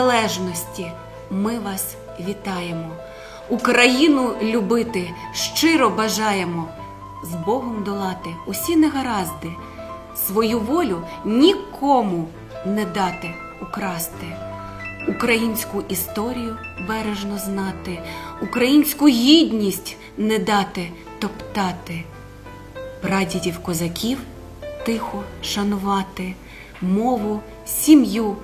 незалежності. Ми вас вітаємо. Україну любити щиро бажаємо, з Богом долати усі негаразди, свою волю нікому не дати украсти, українську історію бережно знати, українську гідність не дати топтати, прадідів козаків тихо шанувати, мову, сім'ю,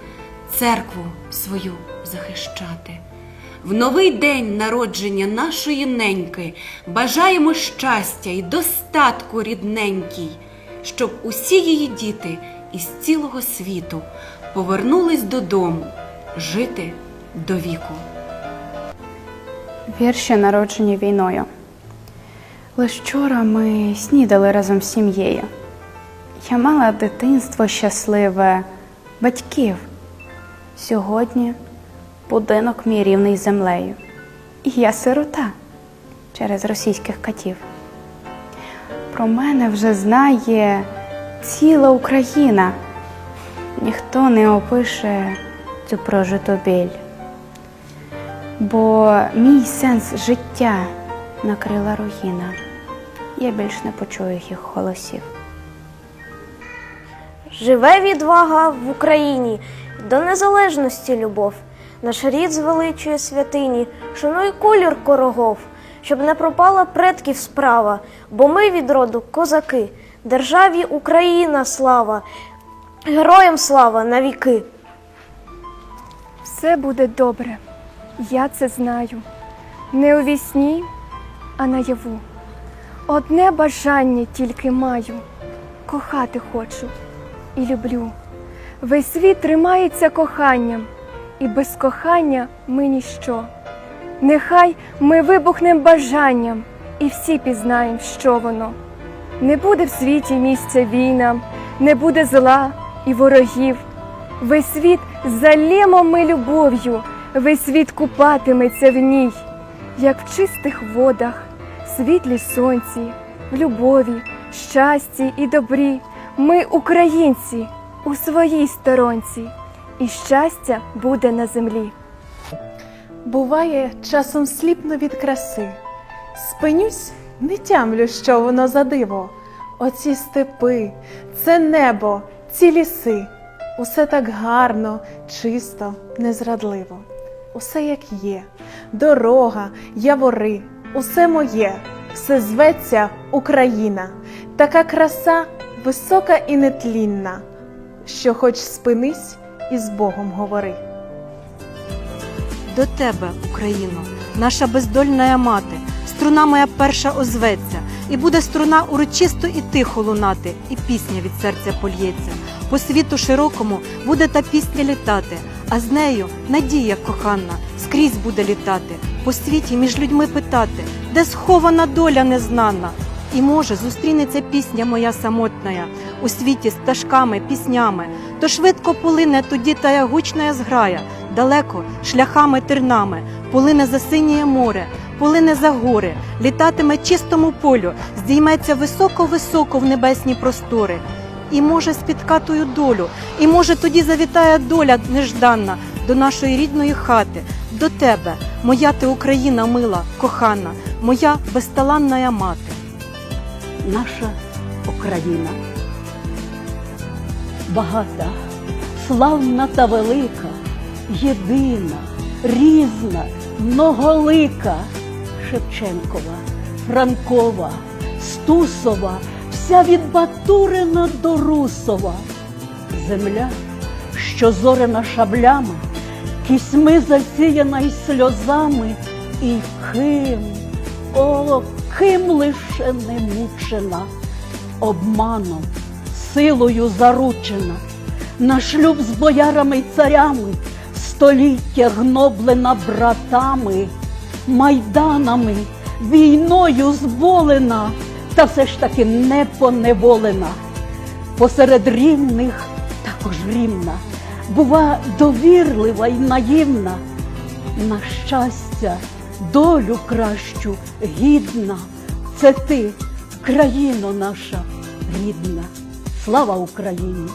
церкву свою захищати. В новий день народження нашої неньки бажаємо щастя і достатку рідненький, щоб усі її діти із цілого світу повернулись додому жити до віку. Вірші народжені війною. Лиш вчора ми снідали разом з сім'єю. Я мала дитинство щасливе, батьків. Сьогодні будинок мій рівний землею. І я сирота через російських катів. Про мене вже знає ціла Україна. Ніхто не опише цю прожиту біль бо мій сенс життя накрила руїна. Я більш не почую їх голосів. Живе відвага в Україні, до незалежності любов. Наш рід звеличує святині, шануй колір корогов, щоб не пропала предків справа, бо ми від роду козаки, державі Україна слава, героям слава навіки. Все буде добре, я це знаю. Не у вісні, а наяву. Одне бажання тільки маю кохати хочу і люблю. Весь світ тримається коханням, і без кохання ми ніщо. Нехай ми вибухнем бажанням, і всі пізнаєм, що воно. Не буде в світі місця війнам, не буде зла і ворогів. Весь світ залємо ми любов'ю, весь світ купатиметься в ній, як в чистих водах, світлі сонці, в любові, щасті і добрі. Ми українці у своїй сторонці, і щастя буде на землі. Буває, часом сліпну від краси. Спинюсь, не тямлю, що воно за диво. Оці степи, це небо, ці ліси. Усе так гарно, чисто, незрадливо. Усе як є, дорога, явори, усе моє, все зветься Україна. Така краса висока і нетлінна, що хоч спинись і з Богом говори. До тебе, Україно, наша бездольна мати, струна моя перша озветься, і буде струна урочисто і тихо лунати, і пісня від серця польється. По світу широкому буде та пісня літати, а з нею надія кохана скрізь буде літати, по світі між людьми питати, де схована доля незнана. І може зустрінеться пісня моя самотная у світі стежками, піснями, то швидко полине тоді тая гучна зграя, далеко шляхами тернами, полине за синіє море, полине за гори, літатиме чистому полю, здійметься високо-високо в небесні простори. І може спіткатую долю, і може тоді завітає доля нежданна до нашої рідної хати, до тебе, моя ти Україна мила, кохана, моя безталанна мати. Наша Україна. Багата, славна та велика, єдина, різна, многолика, Шевченкова, Франкова, Стусова, вся від Батурина до Русова. Земля, що зорена шаблями, кісьми засіяна й сльозами, і ким, о, ким лише не мучена, обманом, силою заручена, на шлюб з боярами й царями, століття гноблена братами, майданами, війною зболена, та все ж таки не поневолена. Посеред рівних також рівна, бува довірлива й наївна, на щастя, долю кращу гідна. Це ти, країно наша рідна. Слава Україні!